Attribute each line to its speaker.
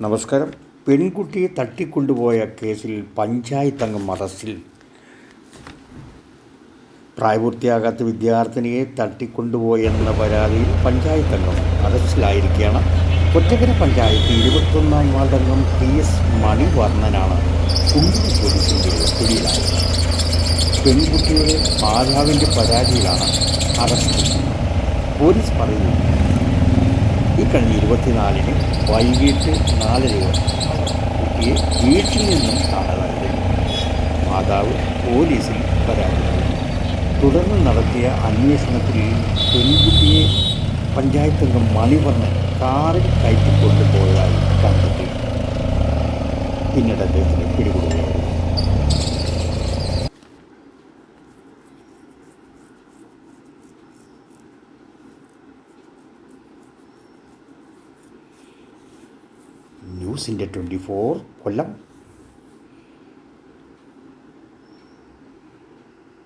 Speaker 1: നമസ്കാരം. പെൺകുട്ടിയെ തട്ടിക്കൊണ്ടുപോയ കേസിൽ പഞ്ചായത്ത് അംഗം അറസ്റ്റിൽ പ്രായപൂർത്തിയാകാത്ത വിദ്യാർത്ഥിനിയെ തട്ടിക്കൊണ്ടുപോയെന്ന പരാതിയിൽ പഞ്ചായത്ത് അംഗം അറസ്റ്റിലായിരിക്കുകയാണ് കൊറ്റക്കര പഞ്ചായത്ത് ഇരുപത്തൊന്നാം വാർഡംഗം ടി എസ് മണിവർണനാണ് കുണ്ടൂർ പോലീസിന്റെ പിടിയിലായത്. പെൺകുട്ടിയുടെ മാതാവിന്റെ പരാതിയിലാണ് അറസ്റ്റ് പോലീസ് പറയുന്നു ഇക്കഴിഞ്ഞ ഇരുപത്തിനാലിന് വൈകിട്ട് നാലരയോടെ കുട്ടിയെ വീട്ടിൽ നിന്നും കാണാതായിരുന്നു മാതാവ് പോലീസിൽ പരാതി. തുടർന്ന് നടത്തിയ അന്വേഷണത്തിൽ പെൺകുട്ടിയെ പഞ്ചായത്ത് അംഗം മണിവർണൻ കാറിൽ കയറ്റിക്കൊണ്ടുപോയതായി കണ്ടെത്തി പിന്നീട് അദ്ദേഹത്തിന് പിടികൂടുകയായിരുന്നു ന്യൂസിന്റെ ട്വന്റി ഫോർ കൊല്ലം.